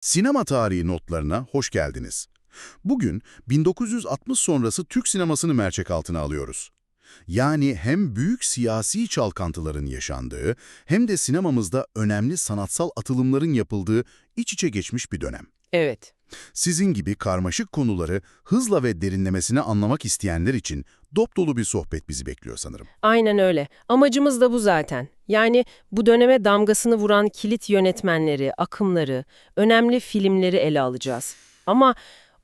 Sinema tarihi notlarına hoş geldiniz. Bugün 1960 sonrası Türk sinemasını mercek altına alıyoruz. Yani hem büyük siyasi çalkantıların yaşandığı hem de sinemamızda önemli sanatsal atılımların yapıldığı iç içe geçmiş bir dönem. Evet. Sizin gibi karmaşık konuları hızla ve derinlemesine anlamak isteyenler için dop dolu bir sohbet bizi bekliyor sanırım. Aynen öyle. Amacımız da bu zaten. Yani bu döneme damgasını vuran kilit yönetmenleri, akımları, önemli filmleri ele alacağız. Ama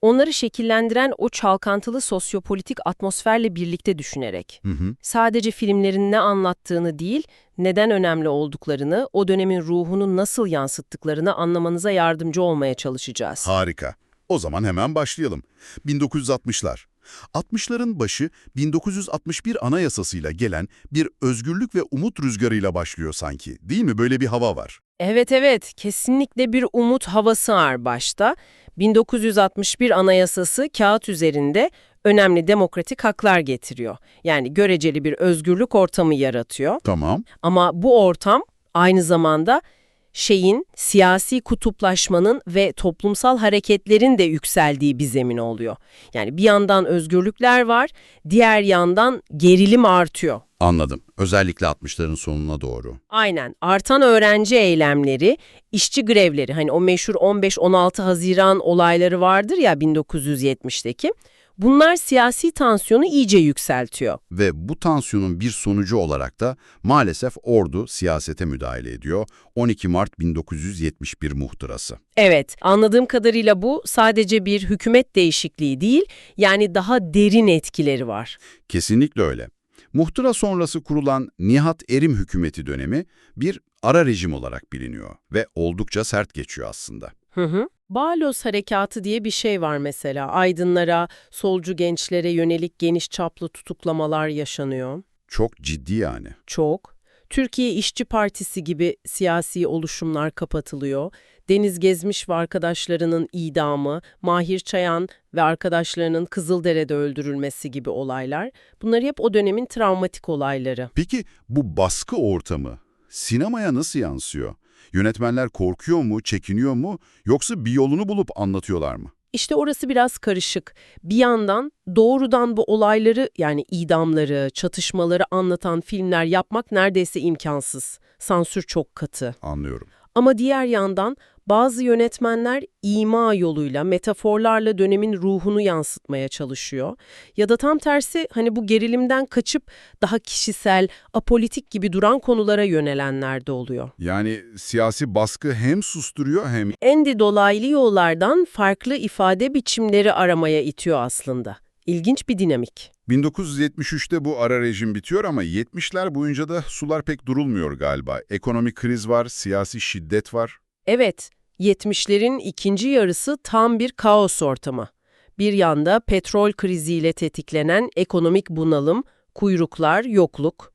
onları şekillendiren o çalkantılı sosyopolitik atmosferle birlikte düşünerek. Hı hı. Sadece filmlerin ne anlattığını değil, neden önemli olduklarını, o dönemin ruhunu nasıl yansıttıklarını anlamanıza yardımcı olmaya çalışacağız. Harika. O zaman hemen başlayalım. 1960'lar. 60'ların başı 1961 Anayasasıyla gelen bir özgürlük ve umut rüzgarıyla başlıyor sanki. Değil mi? Böyle bir hava var. Evet evet, kesinlikle bir umut havası var başta. 1961 Anayasası kağıt üzerinde önemli demokratik haklar getiriyor. Yani göreceli bir özgürlük ortamı yaratıyor. Tamam. Ama bu ortam aynı zamanda şeyin, siyasi kutuplaşmanın ve toplumsal hareketlerin de yükseldiği bir zemin oluyor. Yani bir yandan özgürlükler var, diğer yandan gerilim artıyor. Anladım. Özellikle 60'ların sonuna doğru. Aynen. Artan öğrenci eylemleri, işçi grevleri, hani o meşhur 15-16 Haziran olayları vardır ya 1970'teki. Bunlar siyasi tansiyonu iyice yükseltiyor. Ve bu tansiyonun bir sonucu olarak da maalesef ordu siyasete müdahale ediyor. 12 Mart 1971 muhtırası. Evet, anladığım kadarıyla bu sadece bir hükümet değişikliği değil, yani daha derin etkileri var. Kesinlikle öyle. Muhtıra sonrası kurulan Nihat Erim hükümeti dönemi bir ara rejim olarak biliniyor ve oldukça sert geçiyor aslında. Hı hı. Balos harekatı diye bir şey var mesela. Aydınlara, solcu gençlere yönelik geniş çaplı tutuklamalar yaşanıyor. Çok ciddi yani. Çok. Türkiye İşçi Partisi gibi siyasi oluşumlar kapatılıyor. Deniz Gezmiş ve arkadaşlarının idamı, Mahir Çayan ve arkadaşlarının Kızıldere'de öldürülmesi gibi olaylar. Bunlar hep o dönemin travmatik olayları. Peki bu baskı ortamı sinemaya nasıl yansıyor? Yönetmenler korkuyor mu, çekiniyor mu yoksa bir yolunu bulup anlatıyorlar mı? İşte orası biraz karışık. Bir yandan doğrudan bu olayları yani idamları, çatışmaları anlatan filmler yapmak neredeyse imkansız. Sansür çok katı. Anlıyorum. Ama diğer yandan bazı yönetmenler ima yoluyla, metaforlarla dönemin ruhunu yansıtmaya çalışıyor. Ya da tam tersi hani bu gerilimden kaçıp daha kişisel, apolitik gibi duran konulara yönelenler de oluyor. Yani siyasi baskı hem susturuyor hem... Endi dolaylı yollardan farklı ifade biçimleri aramaya itiyor aslında. İlginç bir dinamik. 1973'te bu ara rejim bitiyor ama 70'ler boyunca da sular pek durulmuyor galiba. Ekonomik kriz var, siyasi şiddet var. Evet, 70'lerin ikinci yarısı tam bir kaos ortamı. Bir yanda petrol kriziyle tetiklenen ekonomik bunalım, kuyruklar, yokluk.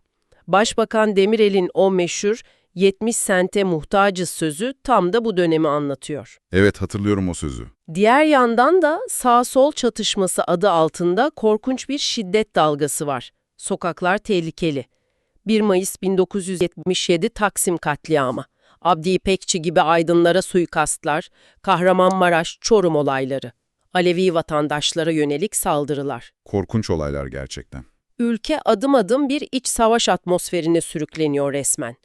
Başbakan Demirel'in o meşhur 70 sente muhtacız sözü tam da bu dönemi anlatıyor. Evet hatırlıyorum o sözü. Diğer yandan da sağ-sol çatışması adı altında korkunç bir şiddet dalgası var. Sokaklar tehlikeli. 1 Mayıs 1977 Taksim katliamı. Abdi İpekçi gibi aydınlara suikastlar, Kahramanmaraş, Çorum olayları. Alevi vatandaşlara yönelik saldırılar. Korkunç olaylar gerçekten. Ülke adım adım bir iç savaş atmosferine sürükleniyor resmen.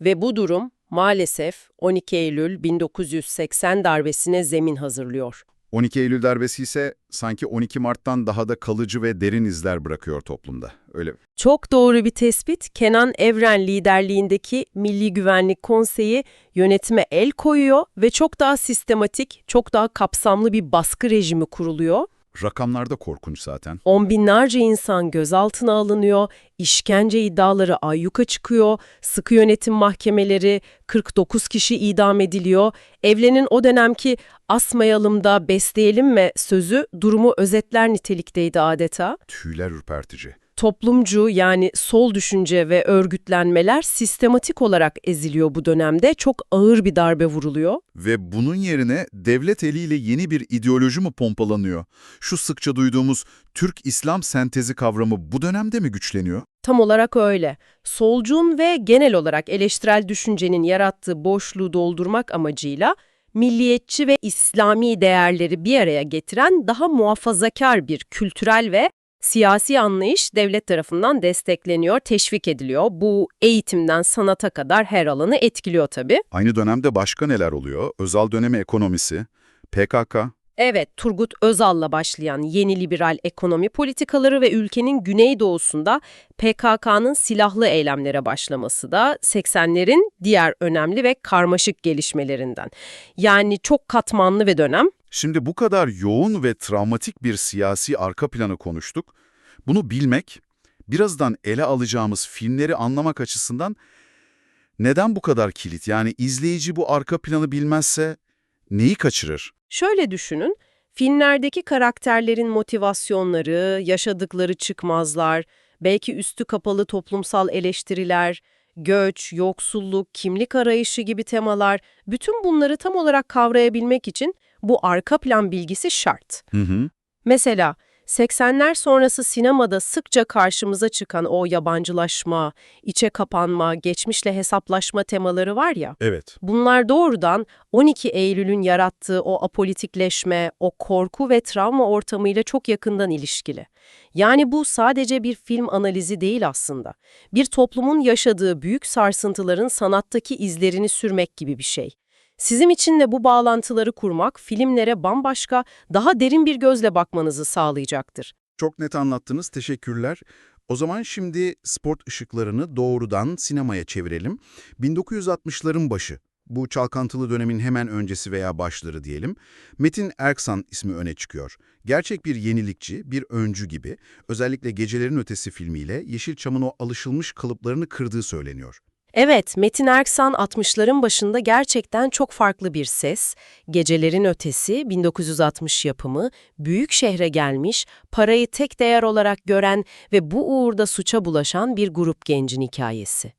Ve bu durum maalesef 12 Eylül 1980 darbesine zemin hazırlıyor. 12 Eylül darbesi ise sanki 12 Mart'tan daha da kalıcı ve derin izler bırakıyor toplumda. Öyle Çok doğru bir tespit. Kenan Evren liderliğindeki Milli Güvenlik Konseyi yönetime el koyuyor ve çok daha sistematik, çok daha kapsamlı bir baskı rejimi kuruluyor. Rakamlar da korkunç zaten. On binlerce insan gözaltına alınıyor, işkence iddiaları ayyuka çıkıyor, sıkı yönetim mahkemeleri, 49 kişi idam ediliyor. Evlenin o dönemki asmayalım da besleyelim mi sözü durumu özetler nitelikteydi adeta. Tüyler ürpertici. Toplumcu yani sol düşünce ve örgütlenmeler sistematik olarak eziliyor bu dönemde. Çok ağır bir darbe vuruluyor. Ve bunun yerine devlet eliyle yeni bir ideoloji mi pompalanıyor? Şu sıkça duyduğumuz Türk-İslam sentezi kavramı bu dönemde mi güçleniyor? Tam olarak öyle. Solcun ve genel olarak eleştirel düşüncenin yarattığı boşluğu doldurmak amacıyla milliyetçi ve İslami değerleri bir araya getiren daha muhafazakar bir kültürel ve siyasi anlayış devlet tarafından destekleniyor, teşvik ediliyor. Bu eğitimden sanata kadar her alanı etkiliyor tabii. Aynı dönemde başka neler oluyor? Özal dönemi ekonomisi, PKK, Evet, Turgut Özal'la başlayan yeni liberal ekonomi politikaları ve ülkenin güneydoğusunda PKK'nın silahlı eylemlere başlaması da 80'lerin diğer önemli ve karmaşık gelişmelerinden. Yani çok katmanlı ve dönem. Şimdi bu kadar yoğun ve travmatik bir siyasi arka planı konuştuk. Bunu bilmek, birazdan ele alacağımız filmleri anlamak açısından neden bu kadar kilit? Yani izleyici bu arka planı bilmezse neyi kaçırır? Şöyle düşünün, filmlerdeki karakterlerin motivasyonları, yaşadıkları çıkmazlar, belki üstü kapalı toplumsal eleştiriler, göç, yoksulluk, kimlik arayışı gibi temalar, bütün bunları tam olarak kavrayabilmek için bu arka plan bilgisi şart. Hı hı. Mesela 80'ler sonrası sinemada sıkça karşımıza çıkan o yabancılaşma, içe kapanma, geçmişle hesaplaşma temaları var ya, Evet. bunlar doğrudan 12 Eylül'ün yarattığı o apolitikleşme, o korku ve travma ortamıyla çok yakından ilişkili. Yani bu sadece bir film analizi değil aslında. Bir toplumun yaşadığı büyük sarsıntıların sanattaki izlerini sürmek gibi bir şey. Sizin için de bu bağlantıları kurmak filmlere bambaşka, daha derin bir gözle bakmanızı sağlayacaktır. Çok net anlattınız, teşekkürler. O zaman şimdi sport ışıklarını doğrudan sinemaya çevirelim. 1960'ların başı, bu çalkantılı dönemin hemen öncesi veya başları diyelim. Metin Erksan ismi öne çıkıyor. Gerçek bir yenilikçi, bir öncü gibi, özellikle Gecelerin Ötesi filmiyle Yeşilçam'ın o alışılmış kalıplarını kırdığı söyleniyor. Evet, Metin Erksan 60'ların başında gerçekten çok farklı bir ses. Gecelerin Ötesi, 1960 yapımı, büyük şehre gelmiş, parayı tek değer olarak gören ve bu uğurda suça bulaşan bir grup gencin hikayesi.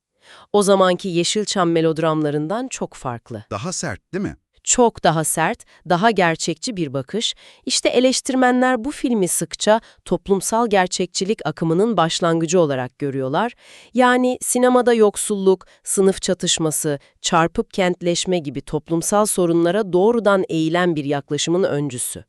O zamanki Yeşilçam melodramlarından çok farklı. Daha sert değil mi? Çok daha sert, daha gerçekçi bir bakış. İşte eleştirmenler bu filmi sıkça toplumsal gerçekçilik akımının başlangıcı olarak görüyorlar. Yani sinemada yoksulluk, sınıf çatışması, çarpıp kentleşme gibi toplumsal sorunlara doğrudan eğilen bir yaklaşımın öncüsü.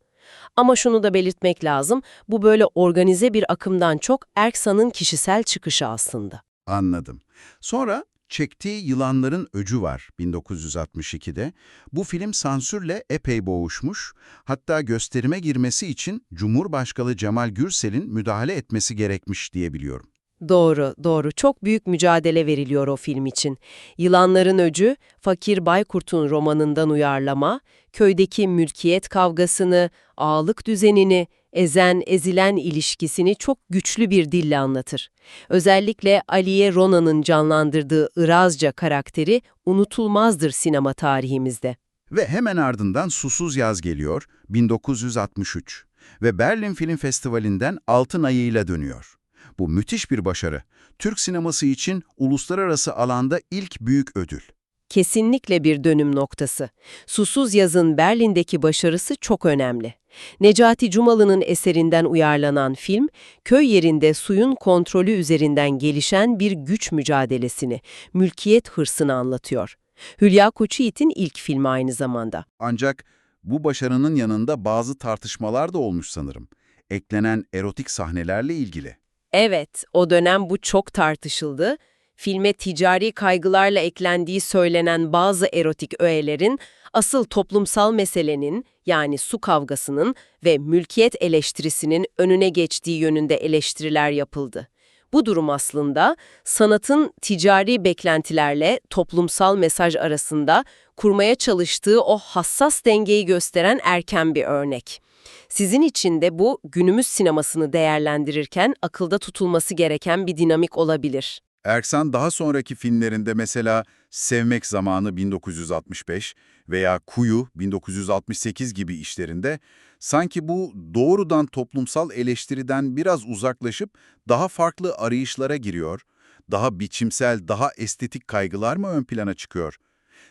Ama şunu da belirtmek lazım, bu böyle organize bir akımdan çok Erksan'ın kişisel çıkışı aslında. Anladım. Sonra çektiği Yılanların Öcü var 1962'de. Bu film sansürle epey boğuşmuş. Hatta gösterime girmesi için Cumhurbaşkanı Cemal Gürsel'in müdahale etmesi gerekmiş diye biliyorum. Doğru, doğru. Çok büyük mücadele veriliyor o film için. Yılanların Öcü, Fakir Baykurt'un romanından uyarlama, köydeki mülkiyet kavgasını, ağalık düzenini, ezen-ezilen ilişkisini çok güçlü bir dille anlatır. Özellikle Aliye Rona'nın canlandırdığı Irazca karakteri unutulmazdır sinema tarihimizde. Ve hemen ardından Susuz Yaz geliyor 1963 ve Berlin Film Festivali'nden Altın Ayı'yla dönüyor. Bu müthiş bir başarı. Türk sineması için uluslararası alanda ilk büyük ödül. Kesinlikle bir dönüm noktası. Susuz Yaz'ın Berlin'deki başarısı çok önemli. Necati Cumalı'nın eserinden uyarlanan film, köy yerinde suyun kontrolü üzerinden gelişen bir güç mücadelesini, mülkiyet hırsını anlatıyor. Hülya Koçyiğit'in ilk filmi aynı zamanda. Ancak bu başarının yanında bazı tartışmalar da olmuş sanırım. Eklenen erotik sahnelerle ilgili. Evet, o dönem bu çok tartışıldı. Filme ticari kaygılarla eklendiği söylenen bazı erotik öğelerin, asıl toplumsal meselenin, yani su kavgasının ve mülkiyet eleştirisinin önüne geçtiği yönünde eleştiriler yapıldı. Bu durum aslında sanatın ticari beklentilerle toplumsal mesaj arasında kurmaya çalıştığı o hassas dengeyi gösteren erken bir örnek. Sizin için de bu günümüz sinemasını değerlendirirken akılda tutulması gereken bir dinamik olabilir. Erksan daha sonraki filmlerinde mesela Sevmek Zamanı 1965 veya Kuyu 1968 gibi işlerinde sanki bu doğrudan toplumsal eleştiriden biraz uzaklaşıp daha farklı arayışlara giriyor, daha biçimsel, daha estetik kaygılar mı ön plana çıkıyor?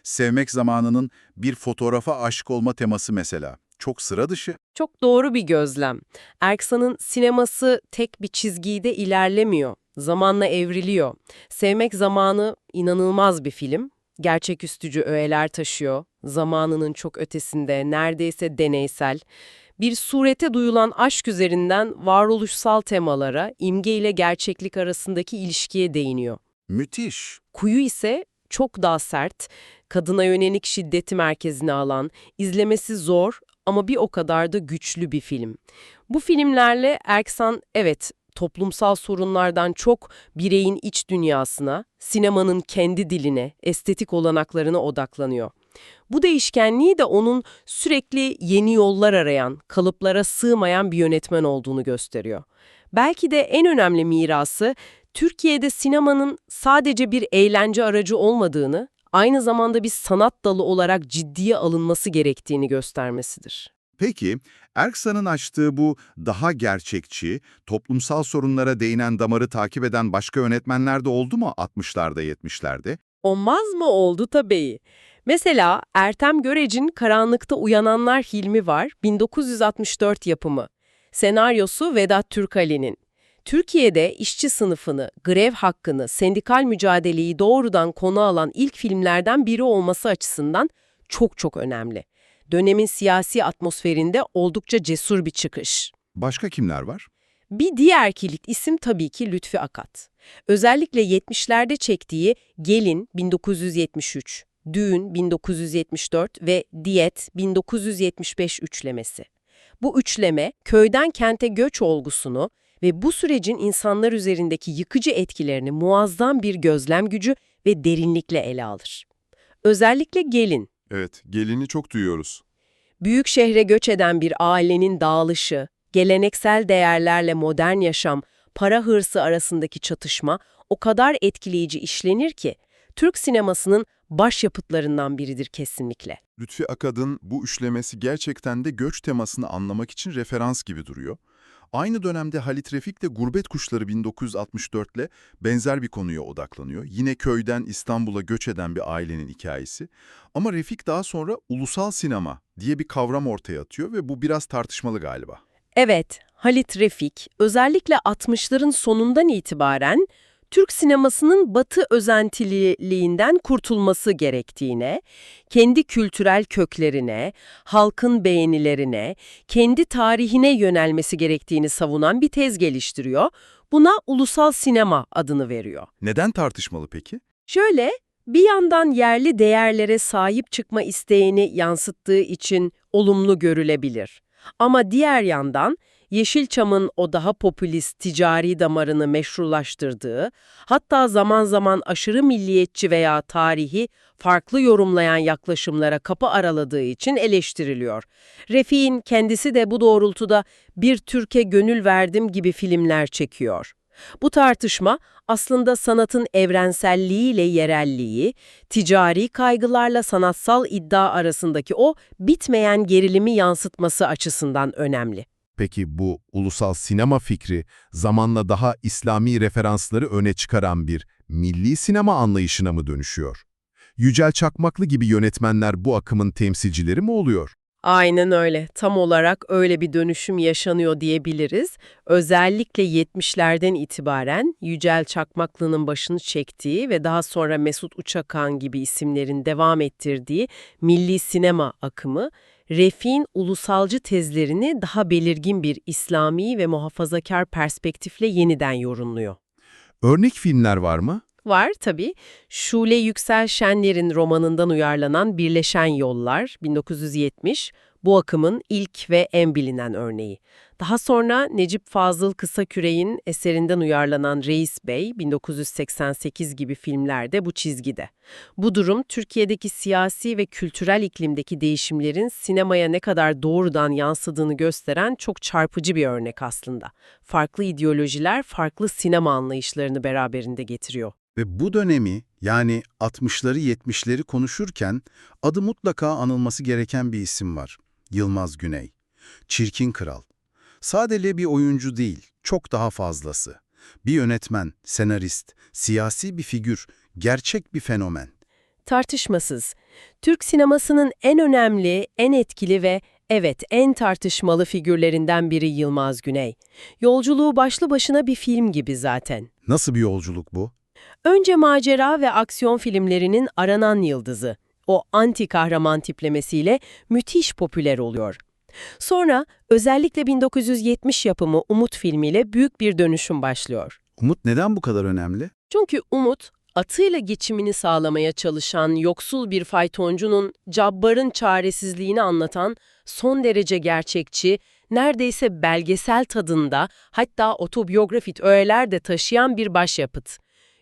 Sevmek Zamanı'nın bir fotoğrafa aşık olma teması mesela. Çok sıra dışı. Çok doğru bir gözlem. Erksan'ın sineması tek bir çizgide ilerlemiyor. Zamanla evriliyor. Sevmek Zamanı inanılmaz bir film. Gerçeküstücü öğeler taşıyor. zamanının çok ötesinde, neredeyse deneysel, bir surete duyulan aşk üzerinden varoluşsal temalara, imge ile gerçeklik arasındaki ilişkiye değiniyor. Müthiş. Kuyu ise çok daha sert, kadına yönelik şiddeti merkezine alan, izlemesi zor ama bir o kadar da güçlü bir film. Bu filmlerle Erksan evet toplumsal sorunlardan çok bireyin iç dünyasına, sinemanın kendi diline, estetik olanaklarına odaklanıyor. Bu değişkenliği de onun sürekli yeni yollar arayan, kalıplara sığmayan bir yönetmen olduğunu gösteriyor. Belki de en önemli mirası Türkiye'de sinemanın sadece bir eğlence aracı olmadığını, aynı zamanda bir sanat dalı olarak ciddiye alınması gerektiğini göstermesidir. Peki, Erksan'ın açtığı bu daha gerçekçi, toplumsal sorunlara değinen damarı takip eden başka yönetmenler de oldu mu 60'larda 70'lerde? Olmaz mı oldu tabii. Mesela Ertem Görec'in Karanlıkta Uyananlar filmi var, 1964 yapımı. Senaryosu Vedat Türkali'nin. Türkiye'de işçi sınıfını, grev hakkını, sendikal mücadeleyi doğrudan konu alan ilk filmlerden biri olması açısından çok çok önemli. Dönemin siyasi atmosferinde oldukça cesur bir çıkış. Başka kimler var? Bir diğer kilit isim tabii ki Lütfi Akat. Özellikle 70'lerde çektiği Gelin 1973, Düğün 1974 ve Diyet 1975 üçlemesi. Bu üçleme köyden kente göç olgusunu ve bu sürecin insanlar üzerindeki yıkıcı etkilerini muazzam bir gözlem gücü ve derinlikle ele alır. Özellikle Gelin, Evet, gelini çok duyuyoruz. büyük şehre göç eden bir ailenin dağılışı, geleneksel değerlerle modern yaşam, para hırsı arasındaki çatışma o kadar etkileyici işlenir ki, Türk sinemasının başyapıtlarından biridir kesinlikle. Lütfi Akad'ın bu üçlemesi gerçekten de göç temasını anlamak için referans gibi duruyor. Aynı dönemde Halit Refik de Gurbet Kuşları 1964 ile benzer bir konuya odaklanıyor. Yine köyden İstanbul'a göç eden bir ailenin hikayesi. Ama Refik daha sonra ulusal sinema diye bir kavram ortaya atıyor ve bu biraz tartışmalı galiba. Evet, Halit Refik özellikle 60'ların sonundan itibaren Türk sinemasının batı özentililiğinden kurtulması gerektiğine, kendi kültürel köklerine, halkın beğenilerine, kendi tarihine yönelmesi gerektiğini savunan bir tez geliştiriyor. Buna ulusal sinema adını veriyor. Neden tartışmalı peki? Şöyle, bir yandan yerli değerlere sahip çıkma isteğini yansıttığı için olumlu görülebilir. Ama diğer yandan Yeşilçam'ın o daha popülist ticari damarını meşrulaştırdığı, hatta zaman zaman aşırı milliyetçi veya tarihi farklı yorumlayan yaklaşımlara kapı araladığı için eleştiriliyor. Refik'in kendisi de bu doğrultuda bir Türkiye gönül verdim gibi filmler çekiyor. Bu tartışma aslında sanatın evrenselliğiyle yerelliği, ticari kaygılarla sanatsal iddia arasındaki o bitmeyen gerilimi yansıtması açısından önemli. Peki bu ulusal sinema fikri zamanla daha İslami referansları öne çıkaran bir milli sinema anlayışına mı dönüşüyor? Yücel Çakmaklı gibi yönetmenler bu akımın temsilcileri mi oluyor? Aynen öyle. Tam olarak öyle bir dönüşüm yaşanıyor diyebiliriz. Özellikle 70'lerden itibaren Yücel Çakmaklı'nın başını çektiği ve daha sonra Mesut Uçakan gibi isimlerin devam ettirdiği milli sinema akımı, Refik'in ulusalcı tezlerini daha belirgin bir İslami ve muhafazakar perspektifle yeniden yorumluyor. Örnek filmler var mı? Var tabii. Şule Yüksel Şenler'in romanından uyarlanan Birleşen Yollar 1970, bu akımın ilk ve en bilinen örneği. Daha sonra Necip Fazıl Kısaküre'nin eserinden uyarlanan Reis Bey 1988 gibi filmlerde bu çizgide. Bu durum Türkiye'deki siyasi ve kültürel iklimdeki değişimlerin sinemaya ne kadar doğrudan yansıdığını gösteren çok çarpıcı bir örnek aslında. Farklı ideolojiler farklı sinema anlayışlarını beraberinde getiriyor. Ve bu dönemi yani 60'ları 70'leri konuşurken adı mutlaka anılması gereken bir isim var. Yılmaz Güney. Çirkin Kral. Sadece bir oyuncu değil, çok daha fazlası. Bir yönetmen, senarist, siyasi bir figür, gerçek bir fenomen. Tartışmasız. Türk sinemasının en önemli, en etkili ve evet en tartışmalı figürlerinden biri Yılmaz Güney. Yolculuğu başlı başına bir film gibi zaten. Nasıl bir yolculuk bu? Önce macera ve aksiyon filmlerinin aranan yıldızı. O anti kahraman tiplemesiyle müthiş popüler oluyor. Sonra özellikle 1970 yapımı Umut filmiyle büyük bir dönüşüm başlıyor. Umut neden bu kadar önemli? Çünkü Umut, atıyla geçimini sağlamaya çalışan yoksul bir faytoncunun cabbarın çaresizliğini anlatan son derece gerçekçi, neredeyse belgesel tadında hatta otobiyografik öğeler de taşıyan bir başyapıt.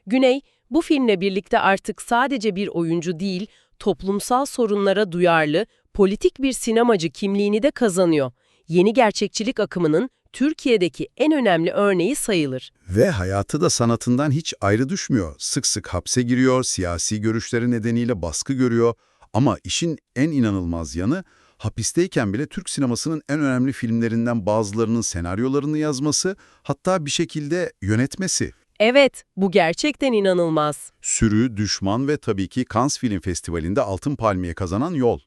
Güney, bu filmle birlikte artık sadece bir oyuncu değil, toplumsal sorunlara duyarlı, politik bir sinemacı kimliğini de kazanıyor. Yeni gerçekçilik akımının Türkiye'deki en önemli örneği sayılır. Ve hayatı da sanatından hiç ayrı düşmüyor. Sık sık hapse giriyor, siyasi görüşleri nedeniyle baskı görüyor. Ama işin en inanılmaz yanı, hapisteyken bile Türk sinemasının en önemli filmlerinden bazılarının senaryolarını yazması, hatta bir şekilde yönetmesi. Evet, bu gerçekten inanılmaz. Sürü, Düşman ve tabii ki Cannes Film Festivali'nde Altın Palmiye kazanan Yol.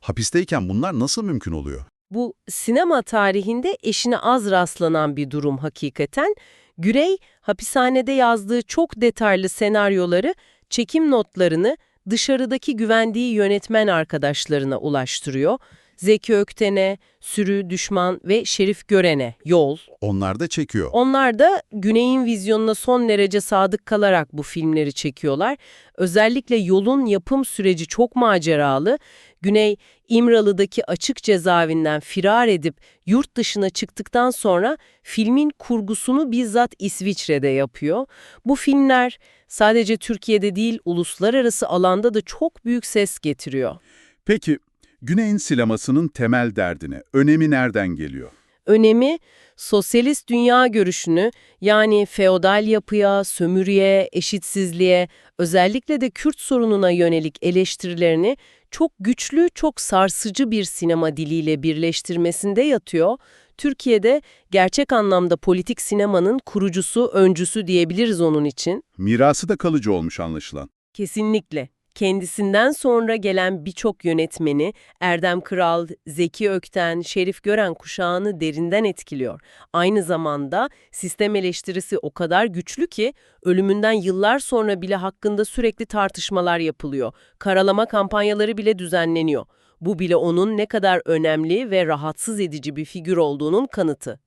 Hapisteyken bunlar nasıl mümkün oluyor? Bu sinema tarihinde eşine az rastlanan bir durum hakikaten. Gürey, hapishanede yazdığı çok detaylı senaryoları, çekim notlarını dışarıdaki güvendiği yönetmen arkadaşlarına ulaştırıyor. Zeki Ökten'e, Sürü Düşman ve Şerif Gören'e yol. Onlar da çekiyor. Onlar da Güney'in vizyonuna son derece sadık kalarak bu filmleri çekiyorlar. Özellikle yolun yapım süreci çok maceralı. Güney, İmralı'daki açık cezaevinden firar edip yurt dışına çıktıktan sonra filmin kurgusunu bizzat İsviçre'de yapıyor. Bu filmler sadece Türkiye'de değil uluslararası alanda da çok büyük ses getiriyor. Peki, Güney'in sinemasının temel derdine, önemi nereden geliyor? önemi sosyalist dünya görüşünü yani feodal yapıya, sömürüye, eşitsizliğe, özellikle de Kürt sorununa yönelik eleştirilerini çok güçlü, çok sarsıcı bir sinema diliyle birleştirmesinde yatıyor. Türkiye'de gerçek anlamda politik sinemanın kurucusu, öncüsü diyebiliriz onun için. Mirası da kalıcı olmuş anlaşılan. Kesinlikle. Kendisinden sonra gelen birçok yönetmeni Erdem Kral, Zeki Ökten, Şerif Gören kuşağını derinden etkiliyor. Aynı zamanda sistem eleştirisi o kadar güçlü ki ölümünden yıllar sonra bile hakkında sürekli tartışmalar yapılıyor. Karalama kampanyaları bile düzenleniyor. Bu bile onun ne kadar önemli ve rahatsız edici bir figür olduğunun kanıtı.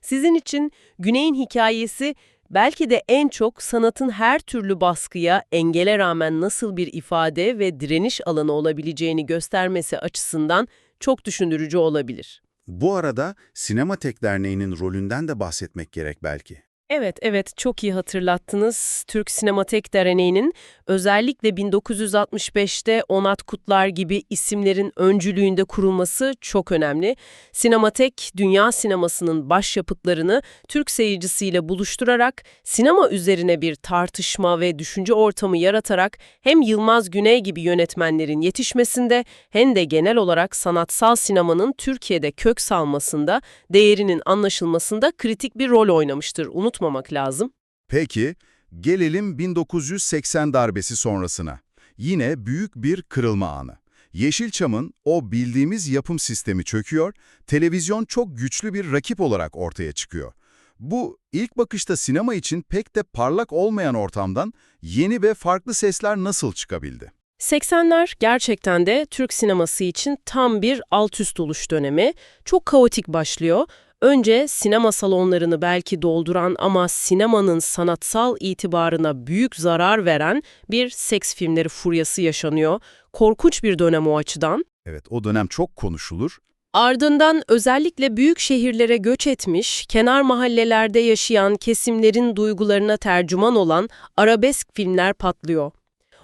Sizin için Güney'in hikayesi belki de en çok sanatın her türlü baskıya, engele rağmen nasıl bir ifade ve direniş alanı olabileceğini göstermesi açısından çok düşündürücü olabilir. Bu arada Sinematek Derneği'nin rolünden de bahsetmek gerek belki. Evet, evet çok iyi hatırlattınız. Türk Sinematek Derneği'nin özellikle 1965'te Onat Kutlar gibi isimlerin öncülüğünde kurulması çok önemli. Sinematek, dünya sinemasının başyapıtlarını Türk seyircisiyle buluşturarak sinema üzerine bir tartışma ve düşünce ortamı yaratarak hem Yılmaz Güney gibi yönetmenlerin yetişmesinde hem de genel olarak sanatsal sinemanın Türkiye'de kök salmasında, değerinin anlaşılmasında kritik bir rol oynamıştır. Unutmamak lazım. Peki, gelelim 1980 darbesi sonrasına. Yine büyük bir kırılma anı. Yeşilçam'ın o bildiğimiz yapım sistemi çöküyor, televizyon çok güçlü bir rakip olarak ortaya çıkıyor. Bu ilk bakışta sinema için pek de parlak olmayan ortamdan yeni ve farklı sesler nasıl çıkabildi? 80'ler gerçekten de Türk sineması için tam bir alt üst oluş dönemi. Çok kaotik başlıyor. Önce sinema salonlarını belki dolduran ama sinemanın sanatsal itibarına büyük zarar veren bir seks filmleri furyası yaşanıyor. Korkunç bir dönem o açıdan. Evet, o dönem çok konuşulur. Ardından özellikle büyük şehirlere göç etmiş, kenar mahallelerde yaşayan kesimlerin duygularına tercüman olan arabesk filmler patlıyor.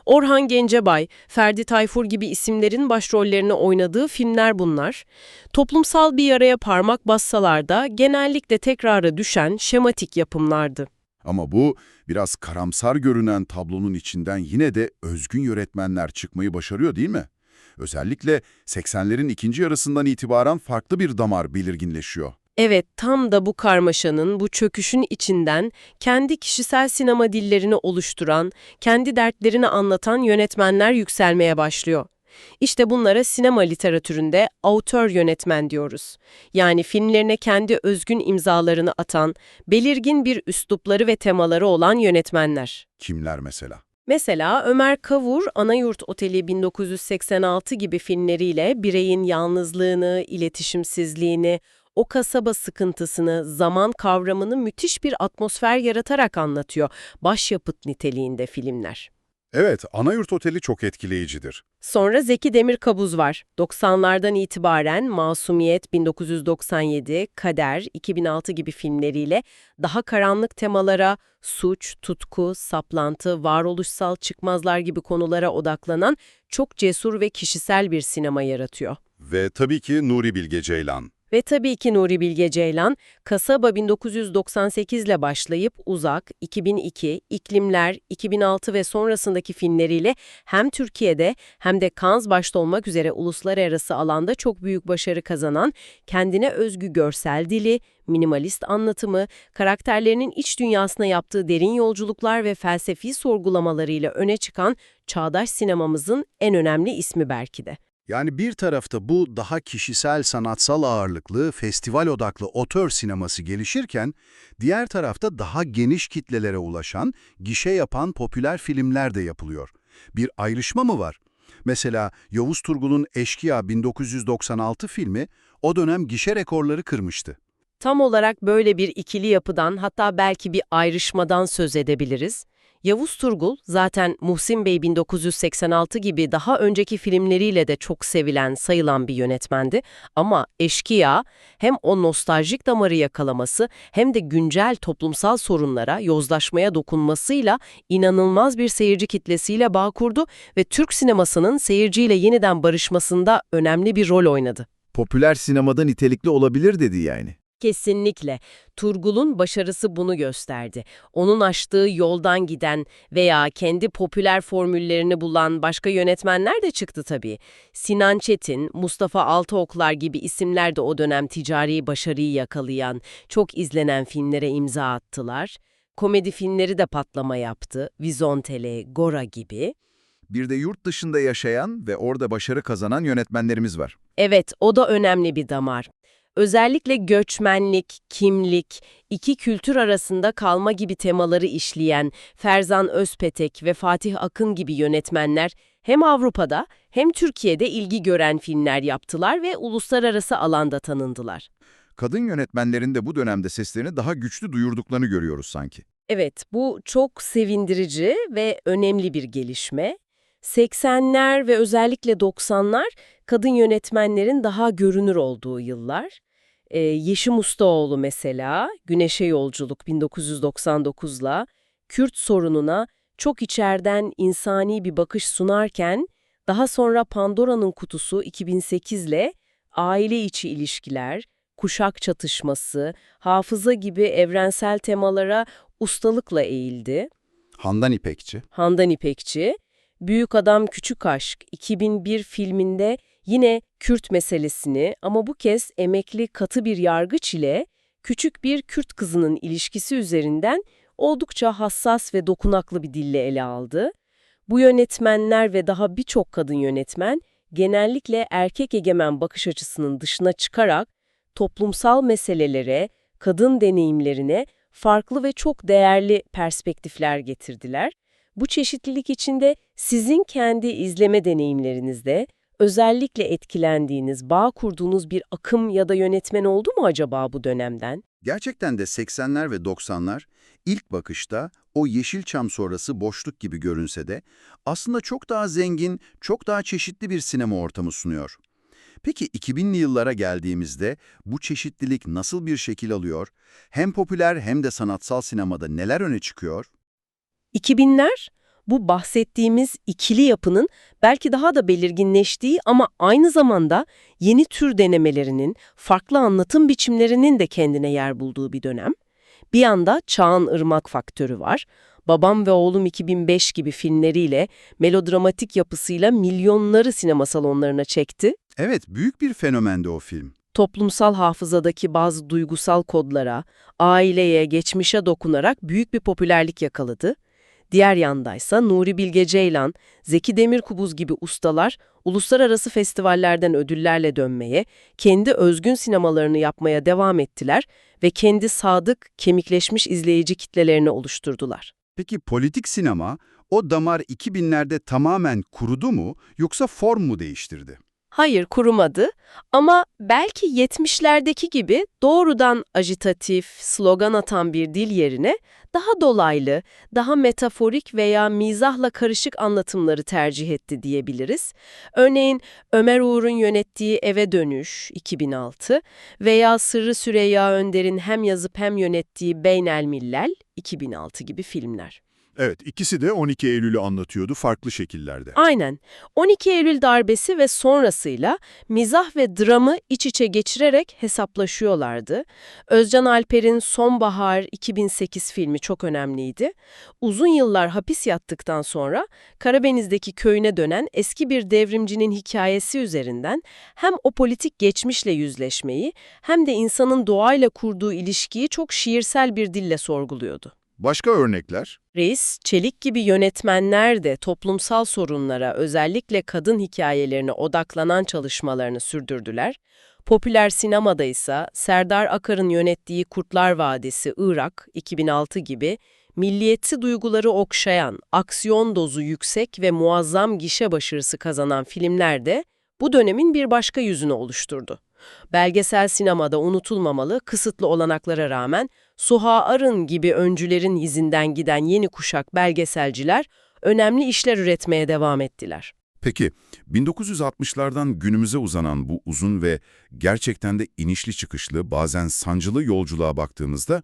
Orhan Gencebay, Ferdi Tayfur gibi isimlerin başrollerini oynadığı filmler bunlar. Toplumsal bir yaraya parmak bassalar da genellikle tekrara düşen şematik yapımlardı. Ama bu biraz karamsar görünen tablonun içinden yine de özgün yönetmenler çıkmayı başarıyor değil mi? Özellikle 80'lerin ikinci yarısından itibaren farklı bir damar belirginleşiyor. Evet, tam da bu karmaşanın, bu çöküşün içinden kendi kişisel sinema dillerini oluşturan, kendi dertlerini anlatan yönetmenler yükselmeye başlıyor. İşte bunlara sinema literatüründe autör yönetmen diyoruz. Yani filmlerine kendi özgün imzalarını atan, belirgin bir üslupları ve temaları olan yönetmenler. Kimler mesela? Mesela Ömer Kavur, Anayurt Oteli 1986 gibi filmleriyle bireyin yalnızlığını, iletişimsizliğini, o kasaba sıkıntısını, zaman kavramını müthiş bir atmosfer yaratarak anlatıyor. Başyapıt niteliğinde filmler. Evet, Anayurt Oteli çok etkileyicidir. Sonra Zeki Demirkabuz var. 90'lardan itibaren Masumiyet 1997, Kader 2006 gibi filmleriyle daha karanlık temalara, suç, tutku, saplantı, varoluşsal çıkmazlar gibi konulara odaklanan çok cesur ve kişisel bir sinema yaratıyor. Ve tabii ki Nuri Bilge Ceylan. Ve tabii ki Nuri Bilge Ceylan, Kasaba 1998 ile başlayıp Uzak, 2002, İklimler, 2006 ve sonrasındaki filmleriyle hem Türkiye'de hem de Cannes başta olmak üzere uluslararası alanda çok büyük başarı kazanan, kendine özgü görsel dili, minimalist anlatımı, karakterlerinin iç dünyasına yaptığı derin yolculuklar ve felsefi sorgulamalarıyla öne çıkan çağdaş sinemamızın en önemli ismi belki de. Yani bir tarafta bu daha kişisel sanatsal ağırlıklı, festival odaklı otör sineması gelişirken, diğer tarafta daha geniş kitlelere ulaşan, gişe yapan popüler filmler de yapılıyor. Bir ayrışma mı var? Mesela Yavuz Turgul'un Eşkıya 1996 filmi o dönem gişe rekorları kırmıştı. Tam olarak böyle bir ikili yapıdan hatta belki bir ayrışmadan söz edebiliriz. Yavuz Turgul zaten Muhsin Bey 1986 gibi daha önceki filmleriyle de çok sevilen, sayılan bir yönetmendi. Ama Eşkıya hem o nostaljik damarı yakalaması hem de güncel toplumsal sorunlara, yozlaşmaya dokunmasıyla inanılmaz bir seyirci kitlesiyle bağ kurdu ve Türk sinemasının seyirciyle yeniden barışmasında önemli bir rol oynadı. Popüler sinemada nitelikli olabilir dedi yani. Kesinlikle. Turgul'un başarısı bunu gösterdi. Onun açtığı yoldan giden veya kendi popüler formüllerini bulan başka yönetmenler de çıktı tabii. Sinan Çetin, Mustafa Altıoklar gibi isimler de o dönem ticari başarıyı yakalayan, çok izlenen filmlere imza attılar. Komedi filmleri de patlama yaptı. Vizontele, Gora gibi. Bir de yurt dışında yaşayan ve orada başarı kazanan yönetmenlerimiz var. Evet, o da önemli bir damar. Özellikle göçmenlik, kimlik, iki kültür arasında kalma gibi temaları işleyen Ferzan Özpetek ve Fatih Akın gibi yönetmenler hem Avrupa'da hem Türkiye'de ilgi gören filmler yaptılar ve uluslararası alanda tanındılar. Kadın yönetmenlerin de bu dönemde seslerini daha güçlü duyurduklarını görüyoruz sanki. Evet, bu çok sevindirici ve önemli bir gelişme. 80'ler ve özellikle 90'lar kadın yönetmenlerin daha görünür olduğu yıllar. Ee, Yeşim Ustaoğlu mesela, Güneşe Yolculuk 1999'la Kürt sorununa çok içerden insani bir bakış sunarken, daha sonra Pandora'nın Kutusu 2008'le aile içi ilişkiler, kuşak çatışması, hafıza gibi evrensel temalara ustalıkla eğildi. Handan İpekçi. Handan İpekçi, Büyük Adam Küçük Aşk 2001 filminde yine Kürt meselesini ama bu kez emekli katı bir yargıç ile küçük bir Kürt kızının ilişkisi üzerinden oldukça hassas ve dokunaklı bir dille ele aldı. Bu yönetmenler ve daha birçok kadın yönetmen genellikle erkek egemen bakış açısının dışına çıkarak toplumsal meselelere, kadın deneyimlerine farklı ve çok değerli perspektifler getirdiler. Bu çeşitlilik içinde sizin kendi izleme deneyimlerinizde özellikle etkilendiğiniz, bağ kurduğunuz bir akım ya da yönetmen oldu mu acaba bu dönemden? Gerçekten de 80'ler ve 90'lar ilk bakışta o Yeşilçam sonrası boşluk gibi görünse de aslında çok daha zengin, çok daha çeşitli bir sinema ortamı sunuyor. Peki 2000'li yıllara geldiğimizde bu çeşitlilik nasıl bir şekil alıyor? Hem popüler hem de sanatsal sinemada neler öne çıkıyor? 2000'ler bu bahsettiğimiz ikili yapının belki daha da belirginleştiği ama aynı zamanda yeni tür denemelerinin, farklı anlatım biçimlerinin de kendine yer bulduğu bir dönem. Bir yanda Çağan Irmak faktörü var. Babam ve Oğlum 2005 gibi filmleriyle, melodramatik yapısıyla milyonları sinema salonlarına çekti. Evet, büyük bir fenomendi o film. Toplumsal hafızadaki bazı duygusal kodlara, aileye, geçmişe dokunarak büyük bir popülerlik yakaladı. Diğer yandaysa Nuri Bilge Ceylan, Zeki Demirkubuz gibi ustalar uluslararası festivallerden ödüllerle dönmeye, kendi özgün sinemalarını yapmaya devam ettiler ve kendi sadık, kemikleşmiş izleyici kitlelerini oluşturdular. Peki politik sinema O damar 2000'lerde tamamen kurudu mu yoksa form mu değiştirdi? Hayır, kurumadı ama belki 70'lerdeki gibi doğrudan ajitatif, slogan atan bir dil yerine daha dolaylı, daha metaforik veya mizahla karışık anlatımları tercih etti diyebiliriz. Örneğin Ömer Uğur'un yönettiği Eve Dönüş 2006 veya Sırrı Süreyya Önder'in hem yazıp hem yönettiği Beynel Millel 2006 gibi filmler. Evet, ikisi de 12 Eylül'ü anlatıyordu farklı şekillerde. Aynen. 12 Eylül darbesi ve sonrasıyla mizah ve dramı iç içe geçirerek hesaplaşıyorlardı. Özcan Alper'in Sonbahar 2008 filmi çok önemliydi. Uzun yıllar hapis yattıktan sonra Karadeniz'deki köyüne dönen eski bir devrimcinin hikayesi üzerinden hem o politik geçmişle yüzleşmeyi hem de insanın doğayla kurduğu ilişkiyi çok şiirsel bir dille sorguluyordu. Başka örnekler? Reis, Çelik gibi yönetmenler de toplumsal sorunlara, özellikle kadın hikayelerine odaklanan çalışmalarını sürdürdüler. Popüler sinemada ise Serdar Akar'ın yönettiği Kurtlar Vadisi Irak 2006 gibi milliyetçi duyguları okşayan, aksiyon dozu yüksek ve muazzam gişe başarısı kazanan filmler de bu dönemin bir başka yüzünü oluşturdu. Belgesel sinemada unutulmamalı, kısıtlı olanaklara rağmen Suha Arın gibi öncülerin izinden giden yeni kuşak belgeselciler önemli işler üretmeye devam ettiler. Peki, 1960'lardan günümüze uzanan bu uzun ve gerçekten de inişli çıkışlı, bazen sancılı yolculuğa baktığımızda,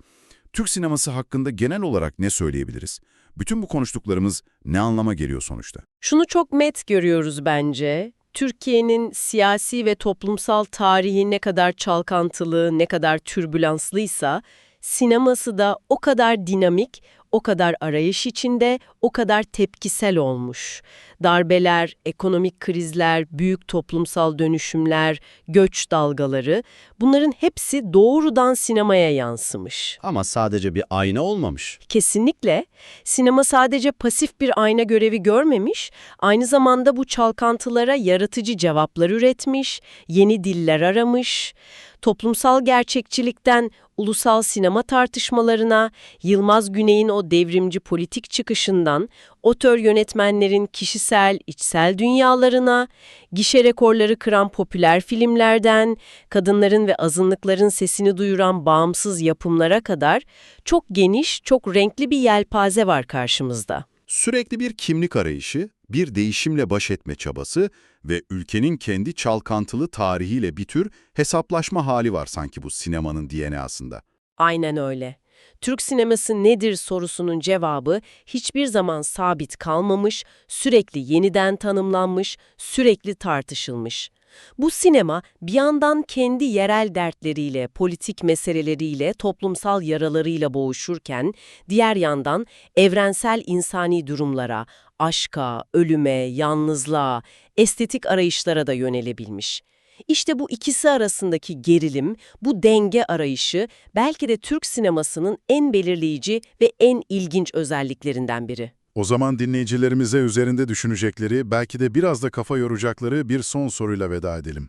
Türk sineması hakkında genel olarak ne söyleyebiliriz? Bütün bu konuştuklarımız ne anlama geliyor sonuçta? Şunu çok net görüyoruz bence. Türkiye'nin siyasi ve toplumsal tarihi ne kadar çalkantılı, ne kadar türbülanslıysa, sineması da o kadar dinamik, o kadar arayış içinde, o kadar tepkisel olmuş. Darbeler, ekonomik krizler, büyük toplumsal dönüşümler, göç dalgaları, bunların hepsi doğrudan sinemaya yansımış. Ama sadece bir ayna olmamış. Kesinlikle. Sinema sadece pasif bir ayna görevi görmemiş, aynı zamanda bu çalkantılara yaratıcı cevaplar üretmiş, yeni diller aramış. Toplumsal gerçekçilikten ulusal sinema tartışmalarına, Yılmaz Güney'in o devrimci politik çıkışından, otör yönetmenlerin kişisel, içsel dünyalarına, gişe rekorları kıran popüler filmlerden, kadınların ve azınlıkların sesini duyuran bağımsız yapımlara kadar çok geniş, çok renkli bir yelpaze var karşımızda. Sürekli bir kimlik arayışı, bir değişimle baş etme çabası ve ülkenin kendi çalkantılı tarihiyle bir tür hesaplaşma hali var sanki bu sinemanın DNA'sında. Aynen öyle. Türk sineması nedir sorusunun cevabı hiçbir zaman sabit kalmamış, sürekli yeniden tanımlanmış, sürekli tartışılmış. Bu sinema bir yandan kendi yerel dertleriyle, politik meseleleriyle, toplumsal yaralarıyla boğuşurken, diğer yandan evrensel insani durumlara, aşka, ölüme, yalnızlığa, estetik arayışlara da yönelebilmiş. İşte bu ikisi arasındaki gerilim, bu denge arayışı belki de Türk sinemasının en belirleyici ve en ilginç özelliklerinden biri. O zaman dinleyicilerimize üzerinde düşünecekleri, belki de biraz da kafa yoracakları bir son soruyla veda edelim.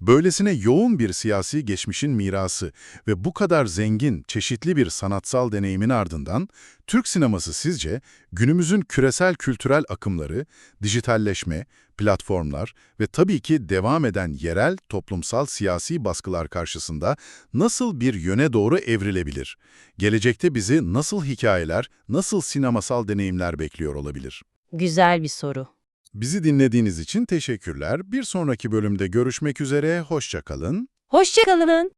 Böylesine yoğun bir siyasi geçmişin mirası ve bu kadar zengin, çeşitli bir sanatsal deneyimin ardından Türk sineması sizce günümüzün küresel kültürel akımları, dijitalleşme, platformlar ve tabii ki devam eden yerel toplumsal siyasi baskılar karşısında nasıl bir yöne doğru evrilebilir? Gelecekte bizi nasıl hikayeler, nasıl sinemasal deneyimler bekliyor olabilir? Güzel bir soru. Bizi dinlediğiniz için teşekkürler. Bir sonraki bölümde görüşmek üzere, hoşça kalın. Hoşçakalın.